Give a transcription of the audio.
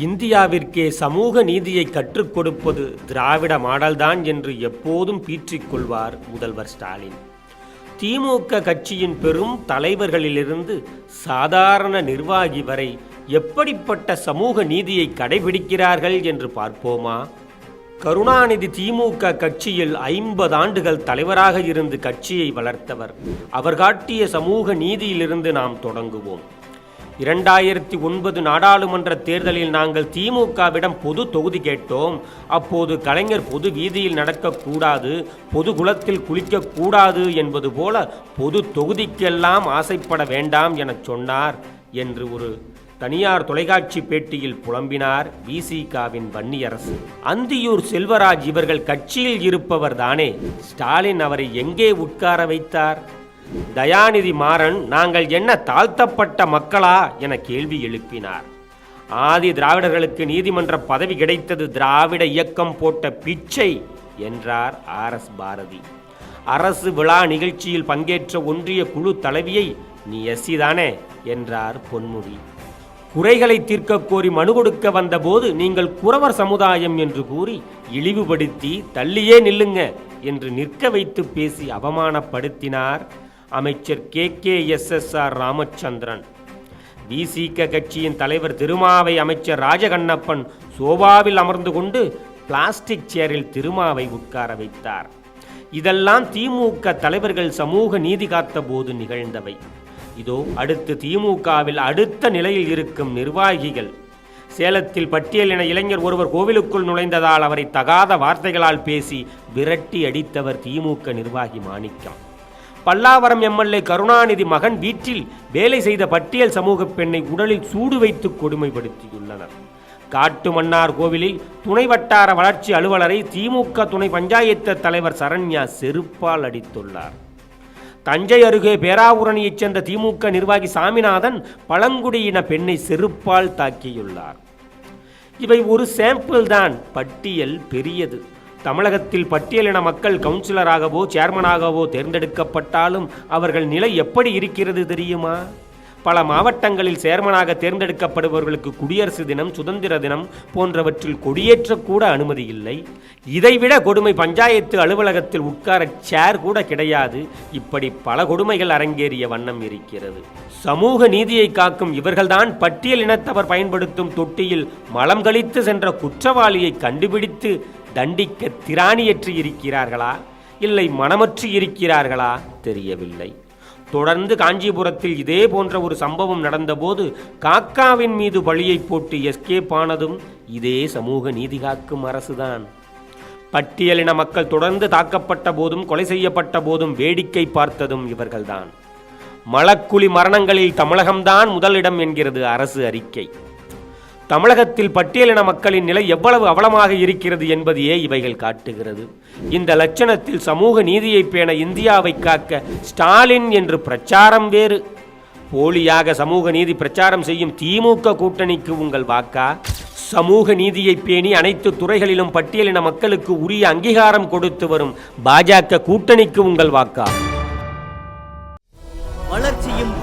இந்தியாவிற்கே சமூக நீதியை கற்றுக் கொடுப்பது திராவிட மாடல்தான் என்று எப்போதும் பீற்றிக்கொள்வார் முதல்வர் ஸ்டாலின். திமுக கட்சியின் பெரும் தலைவர்களிலிருந்து சாதாரண நிர்வாகி வரை எப்படிப்பட்ட சமூக நீதியை கடைபிடிக்கிறார்கள் என்று பார்ப்போமா? கருணாநிதி திமுக கட்சியில் ஐம்பது ஆண்டுகள் தலைவராக இருந்து கட்சியை வளர்த்தவர். அவர் காட்டிய சமூக நீதியிலிருந்து நாம் தொடங்குவோம். இரண்டாயிரத்தி ஒன்பது நாடாளுமன்ற தேர்தலில் நாங்கள் திமுகவிடம் பொது தொகுதி கேட்டோம். அப்போது கலைஞர் பொது வீதியில் நடக்கக்கூடாது பொது குளத்தில் குளிக்கக்கூடாது என்பது போல பொது தொகுதிக்கெல்லாம் ஆசைப்பட வேண்டாம் எனச் சொன்னார் என்று ஒரு தனியார் தொலைக்காட்சி பேட்டியில் புலம்பினார் விசிகாவின் வன்னியரசு. அந்தியூர் செல்வராஜ் இவர்கள் கட்சியில் இருப்பவர் தானே. ஸ்டாலின் அவரை எங்கே உட்கார வைத்தார்? தயாநிதி மாறன் நாங்கள் என்ன தாழ்த்தப்பட்ட மக்களா? என கேள்வி எழுப்பினார். ஆதி திராவிடர்களுக்கு நீதிமன்ற பதவி கிடைத்தது திராவிட இயக்கம் போட்ட பிச்சை என்றார் ஆர். எஸ். பாரதி. அரசு விழா நிகழ்ச்சியில் பங்கேற்ற ஒன்றிய குழு தலைவியை நீ எஸ்சி தானே? என்றார் பொன்முடி. குறைகளை தீர்க்க கோரி மனு கொடுக்க வந்தபோது நீங்கள் குறவர் சமுதாயம் என்று கூறி இழிவுபடுத்தி தள்ளியே நில்லுங்க என்று நிற்க வைத்து பேசி அவமானப்படுத்தினார் அமைச்சர் K. K. S. S. R. Ramachandran. விசிக கட்சியின் தலைவர் திருமாவை அமைச்சர் ராஜகண்ணப்பன் சோபாவில் அமர்ந்து கொண்டு பிளாஸ்டிக் சேரில் திருமாவை உட்கார வைத்தார். இதெல்லாம் திமுக தலைவர்கள் சமூக நீதி காத்த போது நிகழ்ந்தவை. இதோ அடுத்து திமுகவில் அடுத்த நிலையில் இருக்கும் நிர்வாகிகள். சேலத்தில் பட்டியலின இளைஞர் ஒருவர் கோவிலுக்குள் நுழைந்ததால் அவரை தகாத வார்த்தைகளால் பேசி விரட்டி அடித்தவர் திமுக நிர்வாகி மாணிக்கம். பல்லாவரம் எம்எல்ஏ கருணாநிதி மகன் வீட்டில் வேலை செய்த பட்டியல் சமூக பெண்ணை உடலில் சூடு வைத்து கொடுமைப்படுத்தியுள்ளனர். காட்டுமன்னார் கோவிலில் துணை வட்டார வளர்ச்சி அலுவலரை திமுக துணை பஞ்சாயத்து தலைவர் சரண்யா செருப்பால் அடித்துள்ளார். தஞ்சை அருகே பேராவூரணியைச் சேர்ந்த திமுக நிர்வாகி சாமிநாதன் பழங்குடியின பெண்ணை செருப்பால் தாக்கியுள்ளார். இவை ஒரு சாம்பிள் தான் பட்டியல் பெரியது. தமிழகத்தில் பட்டியலின மக்கள் கவுன்சிலராகவோ சேர்மனாகவோ தேர்ந்தெடுக்கப்பட்டாலும் அவர்கள் நிலை எப்படி இருக்கிறது தெரியுமா? பல மாவட்டங்களில் சேர்மனாக தேர்ந்தெடுக்கப்படுபவர்களுக்கு குடியரசு தினம் சுதந்திர தினம் போன்றவற்றில் கொடியேற்றக்கூட அனுமதி இல்லை. இதைவிட கொடுமை பஞ்சாயத்து அலுவலகத்தில் உட்கார சேர் கூட கிடையாது. இப்படி பல கொடுமைகள் அரங்கேறிய வண்ணம் இருக்கிறது. சமூக நீதியை காக்கும் இவர்கள்தான் பட்டியல் இனத்தவர் பயன்படுத்தும் தொட்டியில் மலம் கழித்து சென்ற குற்றவாளியை கண்டுபிடித்து தண்டிக்க திராணியற்று இருக்கிறார்களா? இல்லை மனமற்று இருக்கிறார்களா? தெரியவில்லை. தொடர்ந்து காஞ்சிபுரத்தில் இதே போன்ற ஒரு சம்பவம் நடந்தபோது காக்காவின் மீது பழியை போட்டு எஸ்கேப் ஆனதும் இதே சமூக நீதி காக்கும் அரசுதான். பட்டியலின மக்கள் தொடர்ந்து தாக்கப்பட்ட போதும் கொலை செய்யப்பட்ட போதும் வேடிக்கை பார்த்ததும் இவர்கள்தான். மலக்குழி மரணங்களில் தமிழகம்தான் முதலிடம் என்கிறது அரசு அறிக்கை. தமிழகத்தில் பட்டியலின மக்களின் நிலை எவ்வளவு அவலமாக இருக்கிறது என்பதையே இவைகள் காட்டுகிறது. இந்த லட்சணத்தில் சமூக நீதியை பேண இந்தியாவை காக்க ஸ்டாலின் என்று பிரச்சாரம் வேறு. போலியாக சமூக நீதி பிரச்சாரம் செய்யும் திமுக கூட்டணிக்கு உங்கள் வாக்கா? சமூக நீதியை பேணி அனைத்து துறைகளிலும் பட்டியலின மக்களுக்கு உரிய அங்கீகாரம் கொடுத்து வரும் பாஜக கூட்டணிக்கு உங்கள் வாக்கா?